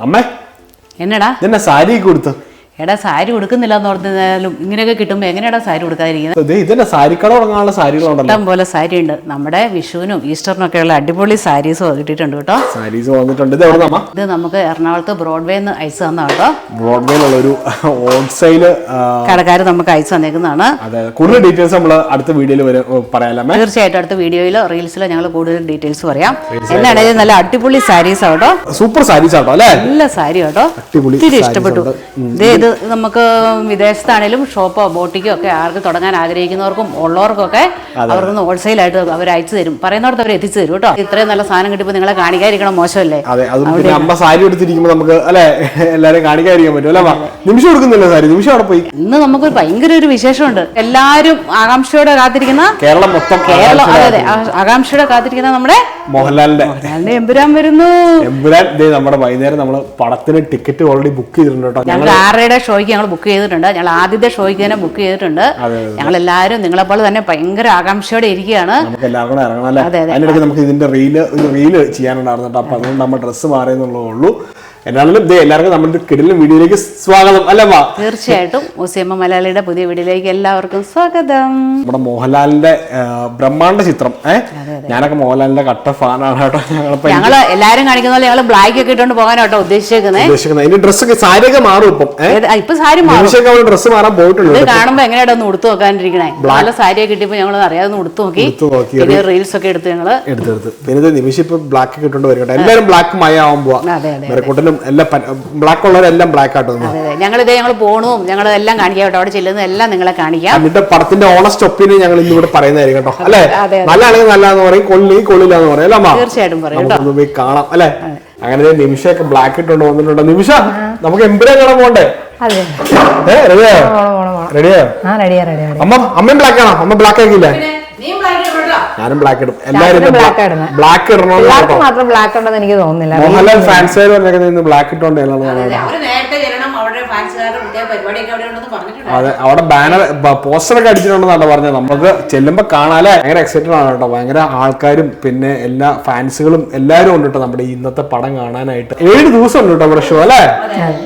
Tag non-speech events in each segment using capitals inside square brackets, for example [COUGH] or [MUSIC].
അമ്മേ എന്നടാ? ഇതെന്നെ സാരി കൊടുത്തു എടാ സാരി കൊടുക്കുന്നില്ല എന്ന് പറഞ്ഞാലും ഇങ്ങനെയൊക്കെ കിട്ടുമ്പോൾ എങ്ങനെയാടാ സാരി ഉടുക്കാതിരിക്കുന്നത് ഇതെന്നെ സാരിക്കട തുടങ്ങാനുള്ള സാരികളുണ്ടല്ലോ. ഇഷ്ടം പോലെ സാരി ഉണ്ട് നമ്മുടെ വിഷുവിനും ഈസ്റ്ററിനും ഒക്കെ ഉള്ള അടിപൊളി സാരീസ് കിട്ടിയിട്ടുണ്ട് കേട്ടോ. സാരീസ് വന്നിട്ടുണ്ട്. ഇത് നമുക്ക് എറണാകുളത്ത് ബ്രോഡ്വേ നിന്ന് അയച്ചു തന്നാ കേട്ടോ ബ്രോഡ്വേയിലുള്ള ഒരു ഹോൾസെയിൽ കടക്കാർ നമുക്ക് അയച്ചു തന്നേക്കുന്നതാണ്. കൂടുതൽ ഡീറ്റെയിൽസ് നമ്മൾ അടുത്ത വീഡിയോയിൽ തീർച്ചയായിട്ടും അടുത്ത വീഡിയോയിലോ റീൽസിലോ ഞങ്ങൾ കൂടുതൽ ഡീറ്റെയിൽസ് പറയാം. എന്നാണെങ്കിൽ നല്ല അടിപൊളി സാരീസ് ആട്ടോ സൂപ്പർ സാരീസ് ആട്ടോ അല്ലേ? നല്ല സാരി ആട്ടോ ഒത്തിരി ഇഷ്ടപ്പെട്ടു. ഇത് ഇത് നമുക്ക് വിദേശത്താണേലും ഷോപ്പോ ബോട്ടിക്കോ ഒക്കെ ആർക്ക് തുടങ്ങാൻ ആഗ്രഹിക്കുന്നവർക്കും ഉള്ളവർക്കൊക്കെ അവർക്ക് ഹോൾസെയിൽ ആയിട്ട് അവർ അയച്ചു തരും. പറയുന്നവർക്ക് അവർ എത്തിച്ചു തരും കേട്ടോ. ഇത്രയും നല്ല സാധനം കിട്ടിയപ്പോൾ നിങ്ങളെ കാണിക്കാതിരിക്കണം മോശമല്ലേ? അതെ അതും പിന്നെ അമ്മ സാരി എടുത്തിരിക്കുമ്പോൾ നമുക്ക് അല്ലെ? എല്ലാരും കാണിക്കാതിരിക്കാൻ പറ്റും അല്ലേ നിമിഷം കൊടുക്കുന്നില്ല സാരി? നിമിഷം അവിടെ പോയി. ഇന്ന് നമുക്ക് ഭയങ്കര ഒരു വിശേഷമുണ്ട്. എല്ലാരും ആകാംക്ഷയോടെ കാത്തിരിക്കുന്ന കേരളം മൊത്തം കേരളം അതെ ആകാംക്ഷയോടെ കാത്തിരിക്കുന്ന നമ്മുടെ മോഹൻലാലിന്റെ. മോഹൻലാലിന്റെ എമ്പുരാൻ വരുന്നു. എമ്പുരാൻ നമ്മുടെ വൈകുന്നേരം നമ്മൾ പടത്തിന് ടിക്കറ്റ് ഓൾറെഡി ബുക്ക് ചെയ്തിട്ടുണ്ട് കേട്ടോ. ഞങ്ങൾ ആറരയുടെ ഷോയ്ക്ക് ഞങ്ങൾ ബുക്ക് ചെയ്തിട്ടുണ്ട്. ഞങ്ങൾ ആദ്യത്തെ ഷോയ്ക്ക് തന്നെ ബുക്ക് ചെയ്തിട്ടുണ്ട്. ഞങ്ങൾ എല്ലാവരും നിങ്ങളെപ്പോലെ തന്നെ ഭയങ്കര ആകാംക്ഷയോടെ ഇരിക്കുകയാണ്. നമുക്ക് എല്ലാവർക്കും കൂടെ ഇറങ്ങണം അല്ലേ. അതിനിടയ്ക്ക് നമുക്ക് ഇതിന്റെ റീൽ റീൽ ചെയ്യാനുണ്ടായിരുന്നു അപ്പൊ അതുകൊണ്ട് നമ്മൾ ഡ്രസ്സ് മാറിയെന്നുള്ളതേ ദേ എല്ലാവർക്കും നമ്മുടെ കിടിലും വീഡിയോയിലേക്ക് സ്വാഗതം അല്ലേ വാ തീർച്ചയായിട്ടും. മുസിയമ്മ മലയാളിയുടെ പുതിയ വീഡിയോയിലേക്ക് എല്ലാവർക്കും സ്വാഗതം. നമ്മുടെ മോഹൻലാലിന്റെ ബ്രഹ്മാണ്ട ബ്രഹ്മാണ്ഡ ചിത്രം ഏഹ് ഞാനൊക്കെ മോഹൻലാലിന്റെ കട്ട ഫാനാണ് കേട്ടോ ഞങ്ങൾ ഞങ്ങൾ എല്ലാരും കാണിക്കുന്ന പോലെ ഞങ്ങൾ ബ്ലാക്ക് ഒക്കെ ഇട്ടുകൊണ്ട് പോകാനോട്ടോ ഉദ്ദേശിക്കുന്നത്. ഉദ്ദേശിക്കുന്നത് അതിന്റെ ഡ്രസ്സൊക്കെ സാരിയൊക്കെ മാറും ഇപ്പം ഇപ്പൊ സാരി മാറും. ഡ്രസ്സ് മാറാൻ പോയിട്ടുണ്ട് കാണുമ്പോ എങ്ങനെയാണ് ഒന്ന് ഉടുത്തു നോക്കാണ്ടിരിക്കണേ? നല്ല സാരിയൊക്കെ കിട്ടിയപ്പോ ഞങ്ങൾ അറിയാതെ ഒന്ന് ഉടുത്തു നോക്കി. പിന്നെ റീൽസ് ഒക്കെ എടുത്ത് ഞങ്ങൾ എടുത്തെടുത്ത് പിന്നെ ഇത് നിമിഷം ഇപ്പൊ ബ്ലാക്ക് ഒക്കെ ഇട്ടുകൊണ്ട് വരും എല്ലാവരും ബ്ലാക്ക് മയ ആവാൻ പോവാ മെറക്കൂട്ടിലും എല്ലാം ബ്ലാക്ക് ഉള്ളവരെല്ലാം ബ്ലാക്ക് ആട്ടോ ഞങ്ങൾ ഞങ്ങളിതേ ഞങ്ങൾ പോണും. ഞങ്ങൾ എല്ലാം കാണിക്കാം കേട്ടോ. അവിടെ ചെല്ലുന്നത് എല്ലാം നിങ്ങളെ കാണിക്കാം. എന്നിട്ട് പടത്തിന്റെ ഓണസ്റ്റ് ഒപ്പീനിയൻ ഞങ്ങൾ ഇന്ന് ഇവിടെ പറയുന്നതായിരിക്കും കേട്ടോ. അല്ലെ. നല്ലതാണെങ്കിൽ നല്ലതെന്ന് പറയും കൊള്ളി കൊള്ളില്ല എന്ന് പറയും. അല്ലേ അമ്മ? തീർച്ചയായിട്ടും പറയും പോയി കാണാം. അല്ലെ? അങ്ങനെ നിമിഷയൊക്കെ നിമിഷമൊക്കെ ബ്ലാക്ക് ഇട്ടുകൊണ്ട് വന്നിട്ടുണ്ടോ. നിമിഷ നമുക്ക് എമ്പുരാൻ കാണാൻ പോണ്ടേ? റെഡിയാ റെഡിയാ അമ്മ അമ്മയും ബ്ലാക്ക് ആണോ? അമ്മ ബ്ലാക്ക് ആക്കിയില്ലേ? ഞാനും ബ്ലാക്ക് ഇടും. എല്ലാവരും. ബ്ലാക്ക് ഇടണോ. പിള്ളേർക്ക് മാത്രം ബ്ലാക്ക് ഉണ്ടെന്ന് എനിക്ക് തോന്നുന്നില്ല. മോഹൻലാൽ ഫാൻസുകാർ പറഞ്ഞേക്കുന്നത് ബ്ലാക്ക് ഇട്ടോണ്ടേ അവർ നേരത്തെ ചെല്ലണം അവരുടെ ഫാൻസുകാരുടെ പരിപാടിയൊക്കെ അതെ അവിടെ ബാനർ പോസ്റ്റർ ഒക്കെ അടിച്ചിട്ടുണ്ടെന്നാണ് പറഞ്ഞത്. നമുക്ക് ചെല്ലുമ്പോ കാണാല്ലേ? ഭയങ്കര എക്സൈറ്റഡ് ആണ് കേട്ടോ. ഭയങ്കര ആൾക്കാരും പിന്നെ എല്ലാ ഫാൻസുകളും എല്ലാരും ഉണ്ട് കേട്ടോ നമ്മുടെ ഈ ഇന്നത്തെ പടം കാണാനായിട്ട്. ഏഴ് ദിവസം ഉണ്ട് കേട്ടോ ഷോ അല്ലേ?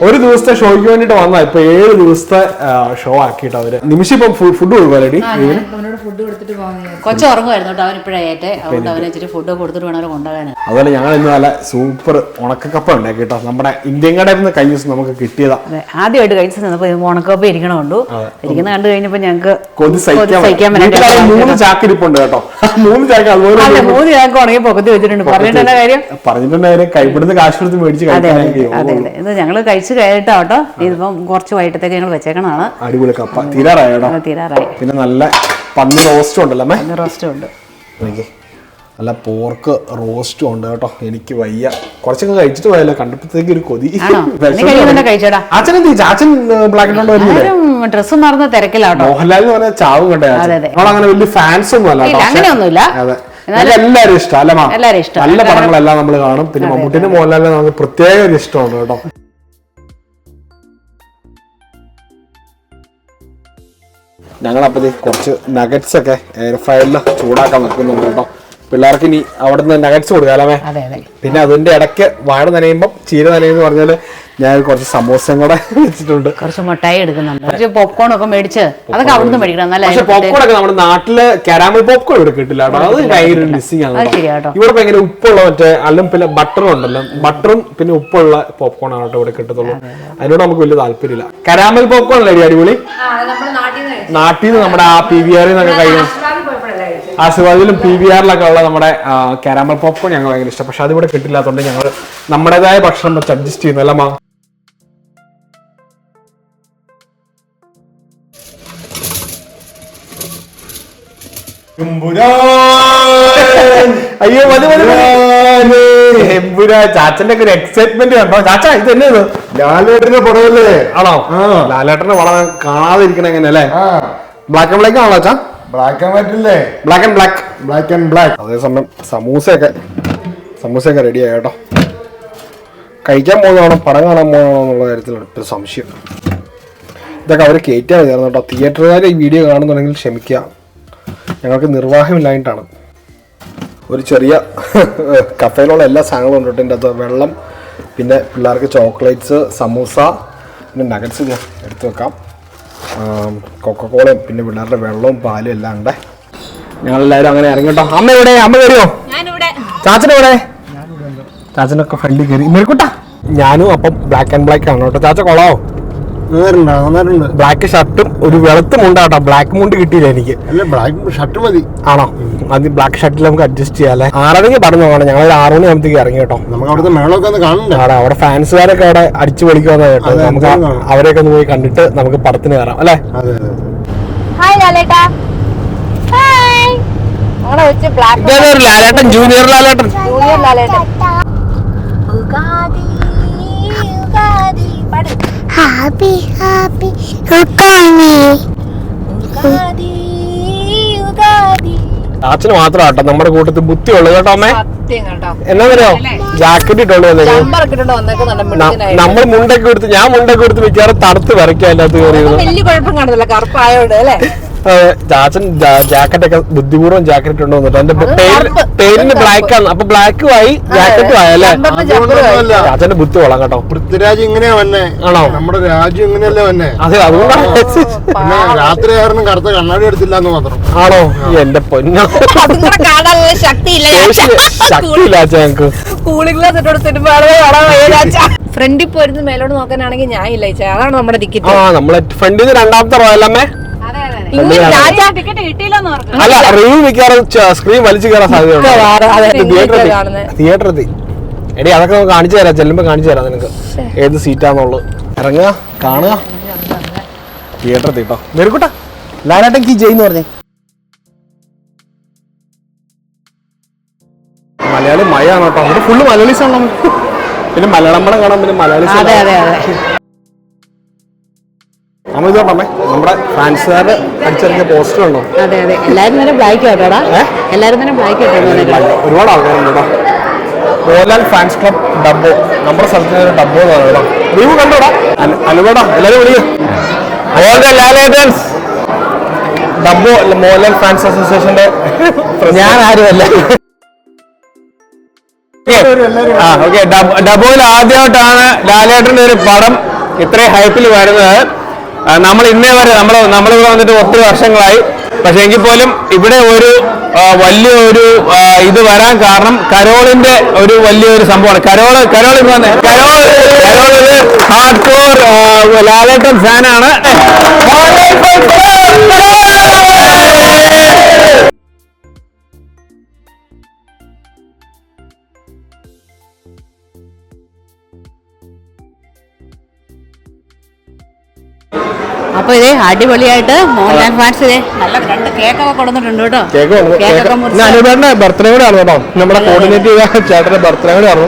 ഒരു ദിവസത്തെ ഷോയ്ക്ക് വേണ്ടിട്ട് വന്നാ ഇപ്പൊ ഏഴ് ദിവസത്തെ ഷോ ആക്കിയിട്ട് അവർ. നിമിഷം ഇപ്പം ഫുഡ് കൊണ്ടുപോകാൻ അതുപോലെ ഞങ്ങൾ ഇന്ന് നല്ല സൂപ്പർ ഉണക്കക്കപ്പ ഉണ്ടാക്കി കേട്ടോ. നമ്മുടെ ഇന്ത്യൻ കടയിൽ നിന്ന് കഴിഞ്ഞ ദിവസം നമുക്ക് കിട്ടിയതാ. ആദ്യമായിട്ട് കഴിച്ചു ഉണക്കക്കപ്പ ഇരിക്കണമുണ്ട് ഇരിക്കണ കണ്ടു ഇരിക്കുന്ന കണ്ടു കഴിഞ്ഞപ്പോ ഞങ്ങൾക്ക് സഹിക്കാൻ മൂന്ന് ചാക്കിരിപ്പുണ്ട് കേട്ടോ. [LAUGHS] മൂന്ന് ചാക്ക് അതുപോലെ മൂന്ന് ചാക്ക് ഉണങ്ങി പൊക്കത്തി വെച്ചിട്ടുണ്ട്. പറഞ്ഞിട്ടുള്ള കാര്യം? പറഞ്ഞിട്ടുണ്ടായിരുന്നു കൈപ്പിടുന്ന കാശ് കൊടുത്ത് മേടിച്ച് അതെ അതെ അതെ ഇത് ഞങ്ങൾ കഴിച്ചു കഴിഞ്ഞിട്ടാ കേട്ടോ. ഇതിപ്പം കുറച്ച് വൈകിട്ടത്തേക്ക് ഞങ്ങൾ വെച്ചേക്കണാണ് അടിപൊളി കപ്പ. തീരാറായി തീരാറായി. പിന്നെ നല്ല പന്നി റോസ്റ്റും ഉണ്ടല്ലോ റോസ്റ്റും ഉണ്ട്. നല്ല പോർക്ക് റോസ്റ്റും ഉണ്ട് കേട്ടോ. എനിക്ക് വയ്യ. കുറച്ചൊക്കെ കഴിച്ചിട്ട് പോയല്ലോ കണ്ടപ്പോഴത്തേക്ക് ഒരു കൊതി. [LAUGHS] അച്ഛൻ? അച്ഛൻ ബ്ലാക്ക് ആൻഡ് വരുന്നില്ലേ ആരും ഡ്രസ്സ് മാറുന്ന തിരക്കിലാട്ടോ. മോഹൻലാൽ എന്ന് പറഞ്ഞാൽ ചാവും കണ്ടോ. നമ്മളങ്ങനെ വലിയ ഫാൻസ് ഒന്നും അല്ല. അങ്ങനെയൊന്നുമില്ല. എല്ലാവരും ഇഷ്ടം അല്ല. നല്ല പടങ്ങളെല്ലാം നമ്മൾ കാണും. പിന്നെ മമ്മൂട്ടിന്റെ മോഹൻലാലിനെ നമുക്ക് പ്രത്യേക ഒരു ഇഷ്ടമാണ് കേട്ടോ. ഞങ്ങൾ അപ്പോൾ കുറച്ച് നഗറ്റ്സ് ഒക്കെ എയർ ഫ്രയറിൽ ചൂടാക്കാൻ വെക്കുന്നുണ്ട് കേട്ടോ. പിള്ളേർക്ക് ഇനി അവിടെ നിന്ന് നഗറ്റ്സ് കൊടുക്കാമേ പിന്നെ അതിന്റെ ഇടയ്ക്ക് വാഴ നനയുമ്പോൾ ചീര നനയെന്ന് പറഞ്ഞാൽ ഞാൻ കുറച്ച് സമോസയും കൂടെ വെച്ചിട്ടുണ്ട്. കുറച്ച് മുട്ടായി എടുക്കുന്നുണ്ട്. കുറച്ച് പോപ്കോൺ ഒക്കെ മേടിച്ച് അതൊക്കെ അവിടുന്ന് മേടിക്കണം. പക്ഷെ പോപ്കോൺ ഒക്കെ നമ്മുടെ നാട്ടിൽ കാരാമൽ പോപ്കോൺ ഇവിടെ കിട്ടില്ല കേട്ടോ. അത് ഭയങ്കര മിസ്സിംഗ് ആണ്. ഇവിടെ ഭയങ്കര ഉപ്പുള്ള മറ്റേ അല്ലും പിന്നെ ബട്ടറും ഉണ്ടല്ലോ. ബട്ടറും പിന്നെ ഉപ്പുള്ള പോപ്കോൺ ആണ് കേട്ടോ ഇവിടെ കിട്ടത്തുള്ളൂ. അതിനോട് നമുക്ക് വലിയ താല്പര്യമില്ല. കരാമൽ പോപ്കോൺ അല്ലേ അടിപൊളി? നാട്ടിൽ നിന്ന് നമ്മുടെ ആ പി വി ആറിൽ നിന്നൊക്കെ കഴിയും ആശീർവാദിലും പി വി ആറിലൊക്കെ ഉള്ള നമ്മുടെ കാരാമൽ പോപ്കോൺ ഞങ്ങൾ ഭയങ്കര ഇഷ്ടം. പക്ഷെ അതിവിടെ കിട്ടില്ലാത്തതുകൊണ്ട് ഞങ്ങൾ നമ്മുടേതായ ഭക്ഷണം വെച്ച് അഡ്ജസ്റ്റ് ചെയ്യുന്നല്ല മാ? അയ്യോ മതി മതി. എമ്പുരാ ചാച്ചന്റെ ഒക്കെ ഒരു എക്സൈറ്റ്മെന്റ് കണ്ടോ ചാച്ച ഇത് തന്നെ ഇത്. ലാലേട്ടന്റെ പടമല്ലേ ആണോ? ലാലേട്ടനെ ലാലേട്ടന്റെ വളം കാണാതിരിക്കണ എങ്ങനെ അല്ലേ? ബ്ലാക്ക് ആൻഡ് ബ്ലാക്ക് ആണോ ചാ? ബ്ലാക്ക് ആൻഡ് വൈറ്റ് അല്ലേ black and black black and black അതേസമയം സമൂസയൊക്കെ സമൂസയൊക്കെ റെഡി ആയിട്ടോ കഴിക്കാൻ പോകുന്നതാണോ? പടം കാണാൻ പോകുന്നതാണോ എന്നുള്ള കാര്യത്തിൽ ഒരു സംശയം. ഇതൊക്കെ അവർ കയറ്റാൻ ചേർന്നു കേട്ടോ. തിയേറ്ററുകാർ ഈ വീഡിയോ കാണുന്നുണ്ടെങ്കിൽ ക്ഷമിക്കുക. ഞങ്ങൾക്ക് നിർവാഹമില്ലായിട്ടാണ് ഒരു ചെറിയ [LAUGHS] കഫേയിലുള്ള എല്ലാ സാധനങ്ങളും ഉണ്ട് കേട്ടോ. ഇതിന്റെ അകത്ത് വെള്ളം പിന്നെ പിള്ളേർക്ക് ചോക്ലേറ്റ്സ് സമൂസ പിന്നെ നഗറ്റ്സ് എടുത്തു വെക്കാം. കൊക്കക്കോളയും പിന്നെ പിള്ളേരുടെ വെള്ളവും പാലും എല്ലാം ഉണ്ട്. ഞങ്ങളെല്ലാവരും അങ്ങനെ ഇറങ്ങിട്ടോ. അമ്മ എവിടെ? അമ്മ കയറിയോ ചാച്ചനെവിടെ ചാച്ചനൊക്കെ ഫ്രണ്ടിൽ കയറി. മെരുക്കുട്ടാ ഞാനും അപ്പം ബ്ലാക്ക് ആൻഡ് ബ്ലാക്ക് ആണ് കേട്ടോ. ചാച്ച കൊളാവോ ബ്ലാക്ക് ഷർട്ടും ഒരു വെളുത്ത മുണ്ടാട്ടോ ബ്ലാക്ക് മുണ്ട് കിട്ടിയില്ല എനിക്ക്. ബ്ലാക്ക് ഷർട്ട് മതി. ആണോ? അത് ബ്ലാക്ക് ഷർട്ടിൽ നമുക്ക് അഡ്ജസ്റ്റ് ചെയ്യാല്ലേ ആറരയ്ക്ക് പറഞ്ഞു പോകണം ഞങ്ങൾ ഒരു ആറ് മണി ആകുമ്പോഴത്തേക്ക് ഇറങ്ങി കേട്ടോ. നമുക്ക് അവിടുത്തെ മേളൊക്കെ ഒന്ന് കാണണ്ടേ? അവിടെ അവിടെ ഫാൻസുകാരൊക്കെ അവിടെ അടിച്ചു പൊളിക്കുന്ന കേട്ടോ. നമുക്ക്. അവരെയൊക്കെ ഒന്ന് പോയി കണ്ടിട്ട് നമുക്ക് പടത്തിന് കയറാം അല്ലേ? അതെ അതെ. ഹായ് ലാലേട്ടാ. ഹായ് നിങ്ങളെ വെച്ച് black Lalettan junior Lalettan. Junior Lalettan. Happy, happy, Ugadi. ചാച്ചന് മാത്രം ആട്ടോ നമ്മുടെ കൂട്ടത്തിൽ ബുദ്ധിയുള്ളു കേട്ടോ അമ്മേ. എന്നാ പറയോ ജാക്കറ്റ് ഇട്ടോണ്ട് വന്നേക്കും നമ്പറൊക്കെ ഇട്ടിട്ട് വന്നേക്കുന്നുണ്ട് മിടുക്കനായിട്ട്. നമ്മൾ മുണ്ടൊക്കെ കൊടുത്ത് ഞാൻ മുണ്ടൊക്കെ കൊടുത്ത് മിക്കവാറും തണുത്ത് വരയ്ക്കാൻ അതിനകത്ത് കയറിയത് വലിയ കുഴപ്പം കാണുന്നില്ല കറുപ്പായോണ്ട് അല്ലേ? ചാച്ചൻ ജാക്കറ്റ് ഒക്കെ ബുദ്ധിപൂർവം ജാക്കറ്റ് ഉണ്ടോ എന്നിട്ട് എന്റെ പേര് പേരിന് ബ്ലാക്ക് ആണ്. അപ്പൊ ബ്ലാക്കും ആയി ജാക്കറ്റും ആയല്ലേ അല്ലേ. ചാച്ചന്റെ ബുദ്ധി കൊള്ളാം കേട്ടോ. പൃഥ്വിരാജ് ഇങ്ങനെയാ വന്നെ. ആണോ? നമ്മുടെ രാജ്യം ഇങ്ങനെയല്ലേ വന്നെ. അതെ അതുകൊണ്ടാണ് രാത്രി കാരണം കറുത്ത കണ്ണാടി എടുത്തില്ല എന്ന് മാത്രം. ആണോ? ഈ എന്റെ പൊന്നോ. ശക്തിയില്ല. ഞങ്ങക്ക്. കൂളിംഗ് ഗ്ലാസ് ഫ്രണ്ടിൽ പോയിരുന്ന് മേലോട്ട് നോക്കാനാണെങ്കിൽ ഞാൻ ഇല്ല ചേച്ചാ അതാണ് നമ്മുടെ ആ ടിക്കറ്റ് നമ്മളെ ഫ്രണ്ടിന്ന് രണ്ടാമത്തെ റോയല്ലമ്മേ അല്ല റിവ്യൂ മിക്കവാറും സ്ക്രീൻ വലിച്ചു കയറാൻ. സാധ്യതയുണ്ട്. തിയേറ്റർ എത്തി എടി അതൊക്കെ നമുക്ക് കാണിച്ചു തരാം. ചെല്ലുമ്പോ കാണിച്ചു തരാം നിനക്ക്. ഏത് സീറ്റാന്നുള്ളത്. ഇറങ്ങുക കാണുക. തിയേറ്ററിൽ കേട്ടോ മെരുക്കൂട്ട. ലാലാട്ടൻ കി ജയ് എന്ന് പറഞ്ഞേ. മലയാളി മയാണ് കേട്ടോ അവിടെ ഫുള്ള് മലയാളീസ് ആണല്ലോ പിന്നെ മലയാളം പടം കാണാൻ പിന്നെ മലയാളീസ് നമ്മൾ ഇതോട്ടമ്മേ നമ്മുടെ ഫാൻസുകാരുടെ അടിച്ചിറങ്ങിയ പോസ്റ്റർ ഉണ്ടോ അതെ അതെ. എല്ലാരും തന്നെ ബ്ലാക്ക് കേട്ടോടാ ഏ? എല്ലാരും തന്നെ ബ്ലാക്ക് കേട്ടോ ഒരുപാട് ആൾക്കാരുണ്ടോ മോഹൻലാൽ ഫാൻസ് ക്ലബ് ഡബ്ബോ നമ്മുടെ സ്ഥലത്തിന് ഒരു ഡബ്ബോ എന്ന് കേട്ടോ നീവ് കണ്ടോടാ? അനുവേടാ എല്ലാവരും വിളിക്കും ഡബോ മോഹൻലാൽ ഫാൻസ് അസോസിയേഷന്റെ ഞാൻ ആരുമല്ല ഡബോയിൽ ആദ്യമായിട്ടാണ് ലാലേട്ടന്റെ ഒരു പടം ഇത്രയും ഹൈപ്പിൽ വരുന്നത്. നമ്മൾ ഇന്നേ വരെ നമ്മൾ നമ്മളിവിടെ വന്നിട്ട് ഒത്തിരി വർഷങ്ങളായി. പക്ഷെ എങ്കിൽ പോലും ഇവിടെ ഒരു വലിയ ഒരു ഇത് വരാൻ കാരണം കരോളിന്റെ ഒരു വലിയൊരു സംഭവമാണ്. കരോൾ കരോൾ വന്നേ. കരോൾ കരോൾ ഒരു ഹാർഡ് കോർ ലാലേട്ടൻ ഫാനാണ് അടിപൊളിയായിട്ട് മോഹൻലാൽ ഫാൻസിലെ നല്ല രണ്ട് കേക്കൊക്കെ കൊടുത്തിട്ടുണ്ട് കേട്ടോ. അനുപേട്ടന്റെ ബർത്ത്ഡേ കൂടെ ആണ് കേട്ടോ. നമ്മുടെ കോർഡിനേറ്റ് ചെയ്ത ചേട്ടന്റെ ബർത്ത്ഡേ കൂടെ ആണ്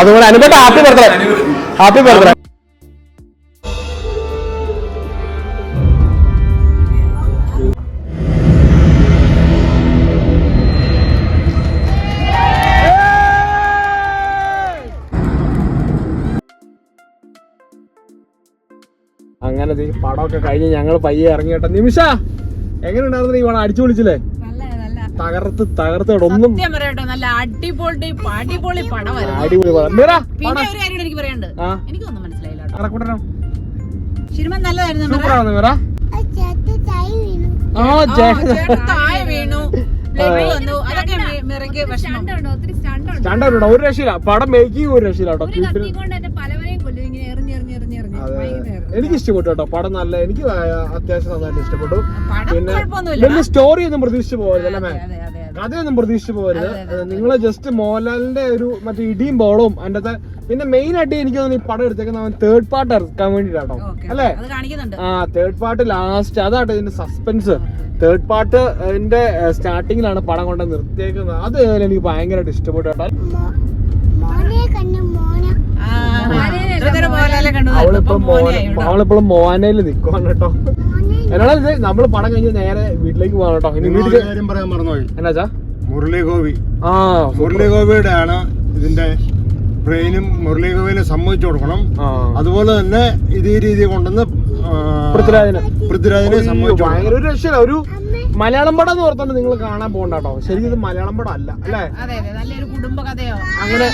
അതുകൊണ്ട് അനുപേട്ട ഹാപ്പി ബർത്ത്ഡേ ഹാപ്പി ബർത്ത്ഡേ കഴിഞ്ഞ് ഞങ്ങൾ പയ്യെ ഇറങ്ങി കേട്ടോ നിമിഷ എങ്ങനെ ഉണ്ടായിരുന്നു പടം അടിച്ചു വിളിച്ചില്ലേ തകർത്ത് തകർത്ത് ഒന്നും സത്യം പറയട്ടോ നല്ല അടിപൊളി അടിപൊളി അടിപൊളി പടം പിന്നെ. ഒരു കാര്യം എനിക്ക് പറയാനുണ്ട്. ആ. എനിക്കൊന്നും മനസ്സിലായില്ല കേട്ടോ. നല്ലതായിരുന്നു. ആ വീണു. ഒരു രക്ഷയില്ല. പടം മേക്കിങ് ഒരു രക്ഷയില്ല കേട്ടോ. എനിക്ക് ഇഷ്ടപ്പെട്ടു കേട്ടോ. പടം നല്ല എനിക്ക് അത്യാവശ്യം നന്നായിട്ട് ഇഷ്ടപ്പെട്ടു. പടം പിന്നെ. വലിയ സ്റ്റോറി ഒന്നും പ്രതീക്ഷിച്ചു പോകരുത് അല്ലേ മാം കഥയൊന്നും പ്രതീക്ഷിച്ചു പോകരുത്. നിങ്ങളെ ജസ്റ്റ് മോഹൻലാലിന്റെ ഒരു മറ്റേ ഇടിയും ബോളവും അതിന്റെ പിന്നെ മെയിൻ ആയിട്ട് എനിക്ക് തോന്നുന്നു ഈ പടം എടുത്തേക്കുന്ന അവൻ തേർഡ് പാർട്ട് ഇറക്കാൻ വേണ്ടിട്ടാട്ടോ ഓക്കേ. അല്ലേ? ആ തേർഡ് പാർട്ട് ലാസ്റ്റ് അതാട്ടോ ഇതിന്റെ സസ്പെൻസ് തേർഡ് പാർട്ട് എന്റെ സ്റ്റാർട്ടിങ്ങിലാണ് പടം കൊണ്ട് നിർത്തിയേക്കുന്നത്. അത് എനിക്ക് ഭയങ്കരമായിട്ട് ഇഷ്ടപ്പെട്ടു കേട്ടോ മോനെ കണ്ണു മോന ആ, ഇത്ര നേരം കണ്ടു അവളിപ്പോഴും മോഹനയിൽ നിൽക്കുവാണ് കേട്ടോ. എന്നാണ് ഇത് നമ്മൾ പടം കഴിഞ്ഞ് നേരെ വീട്ടിലേക്ക് പോകാം കേട്ടോ. ഇനി നിങ്ങളൊരു വീട്ടിൽ കാര്യം പറയാൻ മറന്നുപോയി. എന്നാച്ചാ മുരളി ഗോപി ആ മുരളി ഗോപിയുടെ ആണ് ഇതിന്റെ ബ്രെയിനും മുരളി ഗോപിനെ സമ്മതിച്ചു കൊടുക്കണം. അതുപോലെ തന്നെ ഇതേ രീതി കൊണ്ടുവന്ന് പൃഥ്വിരാജിനെ. പൃഥ്വിരാജിന് സമ്മതിച്ചു ഭയങ്കര ഒരു രക്ഷയില്ല. ഒരു മലയാളം പടം എന്ന് ഓർത്തോണ്ട് നിങ്ങൾ കാണാൻ പോകണ്ട കേട്ടോ. ശരിക്കും ഇത് മലയാളം പടം അല്ല അല്ലേ? അതെ അതെ. നല്ലൊരു കുടുംബ കഥയോ? അങ്ങനെ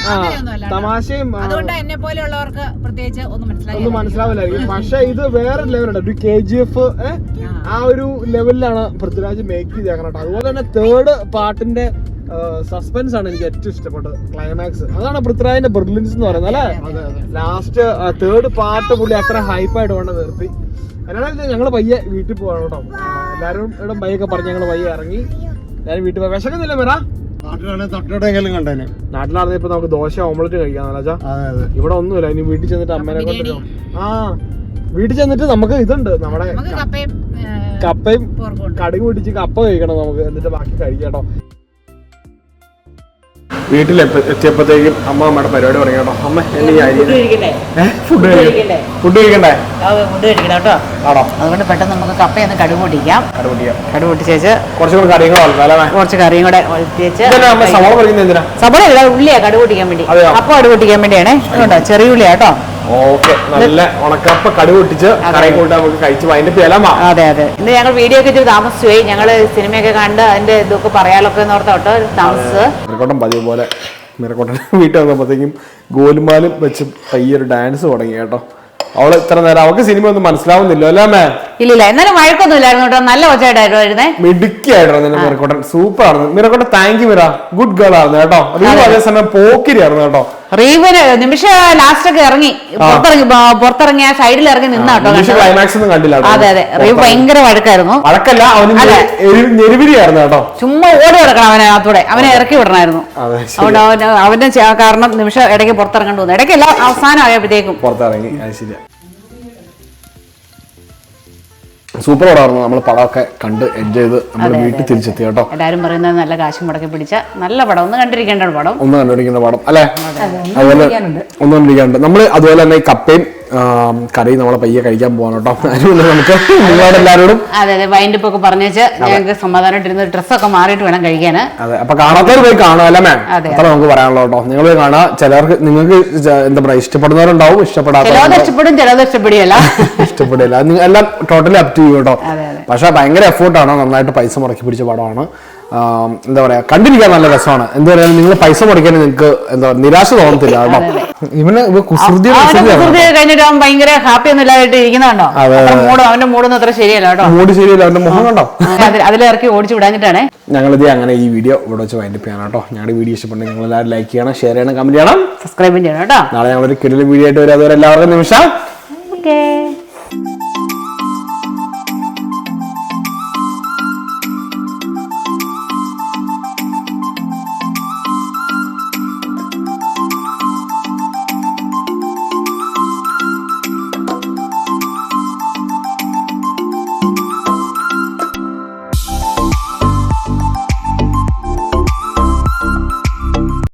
തമാശയും അതുകൊണ്ട് എന്നെ പോലെയുള്ളവർക്ക് പ്രത്യേകിച്ച് ഒന്നും മനസ്സിലായി ഒന്നും മനസ്സിലാവില്ലായിരിക്കും. പക്ഷെ ഇത് വേറെ ലെവലുണ്ട് ഒരു കെ ജി എഫ് ആ. ഒരു ലെവലിലാണ് പൃഥ്വിരാജ് മേക്ക് ചെയ്തേക്കണം കേട്ടോ. അതുപോലെ തന്നെ തേർഡ് പാട്ടിന്റെ സസ്പെൻസ് ആണ് എനിക്ക് ഏറ്റവും ഇഷ്ടപ്പെട്ടത്. ക്ലൈമാക്സ് അതാണ് പൃഥ്വിരാജിന്റെ ബ്രില്യൻസ് എന്ന് പറയുന്നത് അല്ലേ? ലാസ്റ്റ് തേർഡ് പാർട്ട് പുള്ളി അത്ര ഹൈപ്പായിട്ട് കൊണ്ട് നിർത്തി. എന്നാലും ഞങ്ങൾ പയ്യെ വീട്ടിൽ പോവാണ് കേട്ടോ. എല്ലാവരും ഇവിടെ പയ്യൊക്കെ പറഞ്ഞ് ഞങ്ങൾ പയ്യെ ഇറങ്ങി. എല്ലാവരും വീട്ടിൽ പോയി. വിശക്കുന്നില്ല വരാ നാട്ടിലാണെങ്കിൽ തൊട്ടോടെങ്കിലും കണ്ടേനെ. നാട്ടിലാണെങ്കിൽ ഇപ്പൊ നമുക്ക് ദോശ ഓംലെറ്റ് കഴിക്കാം വെച്ചാ അതെ അതെ. ഇവിടെ ഒന്നുമില്ല. ഇനി വീട്ടിൽ ചെന്നിട്ട് അമ്മേനെ കൊണ്ട് ആ വീട്ടിൽ ചെന്നിട്ട് നമുക്ക് ഇതുണ്ട് നമ്മുടെ കപ്പയും കടുക് പിടിച്ച് കപ്പ കഴിക്കണം നമുക്ക്. എന്നിട്ട് ബാക്കി കഴിക്കാം കേട്ടോ. വീട്ടിൽ എത്തിയപ്പോഴത്തേക്കും അമ്മ അമ്മയുടെ പരിപാടി പറഞ്ഞു കേട്ടോ. അമ്മ എന്നെ ഈ അരി ഫുഡ് കഴിക്കണ്ടേ? ഫുഡ് കഴിക്കണ്ടേ? ഫുഡ് കഴിക്കണം കേട്ടോ. ആണോ? അതുകൊണ്ട് പെട്ടെന്ന് നമുക്ക് കപ്പയൊന്ന് കടുക് പൊട്ടിക്കാം. കട പൊട്ടിക്കാം. കടുക് പൊട്ടിച്ചേച്ച് കുറച്ചും കൂടി കറിയങ്ങളോ അല്ലേ? കുറച്ച് കറിയും കൂടെ സവാള ഉള്ളിയാ കടുക് പൊട്ടിക്കാൻ വേണ്ടി. അതെയോ? കപ്പ കടുക് പൊട്ടിക്കാൻ വേണ്ടിയാണേ. കേട്ടോ ചെറിയ ഉള്ളിയാ കേട്ടോ. ഓക്കെ നല്ല ഉണക്കപ്പ കടുക് പൊട്ടിച്ച് കറി കൊണ്ട് നമുക്ക് കഴിച്ച് അതിന്റെ പേലമാ അതെ അതെ. ഇന്ന് ഞങ്ങൾ വീഡിയോ ഒക്കെ ഇച്ചിരി താമസിച്ചുപോയി. ഞങ്ങൾ ഞങ്ങൾ സിനിമയൊക്കെ കണ്ട് അതിന്റെ ഇതൊക്കെ പറയാലൊക്കെ ഓർത്തോട്ടോ താമസിച്ച് മിറക്കോട്ടൻ പതിവ് പോലെ മിറക്കോട്ടൻ [LAUGHS] വീട്ടിൽ വന്നപ്പോഴത്തേക്കും ഗോലുമാലും വെച്ച് പയ്യൊരു ഡാൻസ് തുടങ്ങി കേട്ടോ. അവൾ ഇത്ര നേരം അവൾക്ക് സിനിമ ഒന്നും മനസ്സിലാവുന്നില്ല അല്ലേ മേ ഇല്ലില്ല എന്നാലും വഴക്കൊന്നും ഇല്ലായിരുന്നു കേട്ടോ. നല്ല ഒച്ചയായിട്ടായിരുന്നു നിന്റെ മിറക്കോട്ടൻ. സൂപ്പർ ആയിരുന്നു. മിറക്കോട്ടൻ thank you Mira. Good girl ആയിരുന്നു കേട്ടോ. അതേസമയം പോക്കിരിയായിരുന്നു കേട്ടോ. റീവന് നിമിഷ ലാസ്റ്റ് ഒക്കെ ഇറങ്ങി. പുറത്തിറങ്ങി പുറത്തിറങ്ങി ആ സൈഡിൽ ഇറങ്ങി നിന്നാട്ടോ ക്ലൈമാക്സ് ഒന്നും കണ്ടില്ല അതെ അതെ. റീവ് ഭയങ്കര വഴക്കായിരുന്നു. വഴക്കല്ല അവന് കേട്ടോ. ചുമ്മാ ഓടി കിടക്കണം അവനെ അതോടെ അവനെ ഇറക്കി വിടണമായിരുന്നു അതെ അതുകൊണ്ട് അവന് അവന്റെ കാരണം നിമിഷം ഇടയ്ക്ക് പുറത്തിറങ്ങേണ്ടി വന്നു. ഇടയ്ക്കല്ല അവസാനം ആയപ്പോഴത്തേക്കും പുറത്തിറങ്ങി. അത് സൂപ്പർ പടമായിരുന്നു നമ്മൾ പടമൊക്കെ കണ്ട് എൻജോയ് ചെയ്ത് നമ്മൾ വീട്ടിൽ തിരിച്ചെത്തി കേട്ടോ. എല്ലാരും പറയുന്നത് നല്ല കാശ് മുടക്കി പിടിച്ച നല്ല പടം. ഒന്ന് കണ്ടിരിക്കേണ്ട പടം. ഒന്ന് കണ്ടുപിടിക്കേണ്ട പടം. അല്ലെ? അതുപോലെ ഒന്ന് കണ്ടിരിക്കാനുണ്ട് നമ്മൾ അതുപോലെ തന്നെ കപ്പയും ആം, കറിയും നമ്മളെ പയ്യെ കഴിക്കാൻ പോകാൻ കേട്ടോ. നമുക്ക്. നിങ്ങളോട് എല്ലാവരോടും അതെ അതെ വൈൻഡ് ഒക്കെ പറഞ്ഞേച്ച് ഞങ്ങൾക്ക് സമാധാനമായിട്ടിരുന്ന് ഡ്രസ്സൊക്കെ മാറിയിട്ട് വേണം കഴിക്കാൻ അതെ അപ്പൊ കാണാത്തവർ പോയി കാണുക അല്ലേ മാം? അതെ. അത്ര നമുക്ക് പറയാനുള്ളൂ കേട്ടോ. നിങ്ങൾ പോയി കാണുക. ചിലർക്ക് നിങ്ങൾക്ക് എന്താ പറയാ ഇഷ്ടപ്പെടുന്നവരുണ്ടാവും ഇഷ്ടപ്പെടാത്ത ഇഷ്ടപ്പെടും ചിലത് ഇഷ്ടപ്പെടില്ല [LAUGHS] ഇഷ്ടപ്പെടില്ല എല്ലാം ടോട്ടലി അപ് ടു കേട്ടോ. പക്ഷെ ഭയങ്കര എഫേർട്ടാണ് നന്നായിട്ട് പൈസ മുടക്കി പിടിച്ച പടമാണ്. എന്താ പറയാ കണ്ടിരിക്കാൻ നല്ല രസമാണ്. എന്താ പറയാ നിങ്ങൾ പൈസ മുടക്കാൻ നിങ്ങൾക്ക് എന്താ നിരാശ തോന്നത്തില്ല ഇവന് ഇവ കുസൃതി കഴിഞ്ഞിട്ട് ഭയങ്കര ഹാപ്പി ഒന്നും ഇല്ലാതായിട്ട് ഇരിക്കുന്നതാണോ. മൂഡ് അവന്റെ മൂടൊന്നും അത്ര ശരിയല്ല കേട്ടോ? മൂടി ശരിയല്ല അവന്റെ മുഖം കണ്ടോ? അതിലിറക്കി ഓടിച്ചു ഞങ്ങൾ ഞങ്ങളിത് അങ്ങനെ ഈ വീഡിയോ ഇവിടെ വെച്ച് വൈൻഡപ്പ് ചെയ്യണം കേട്ടോ. ഞങ്ങളുടെ വീഡിയോ ഇഷ്ടപ്പെട്ടെങ്കിൽ നിങ്ങൾ എല്ലാവരും ലൈക്ക് ചെയ്യണം ഷെയർ ചെയ്യണം കമന്റ് ചെയ്യണം. സബ്സ്ക്രൈബ് ചെയ്യണം കേട്ടോ. നാളെ ഞങ്ങളൊരു കിടലും വീഡിയോ ആയിട്ട് വരാം. അതുവരെ എല്ലാവർക്കും നിമിഷം. ഓക്കേ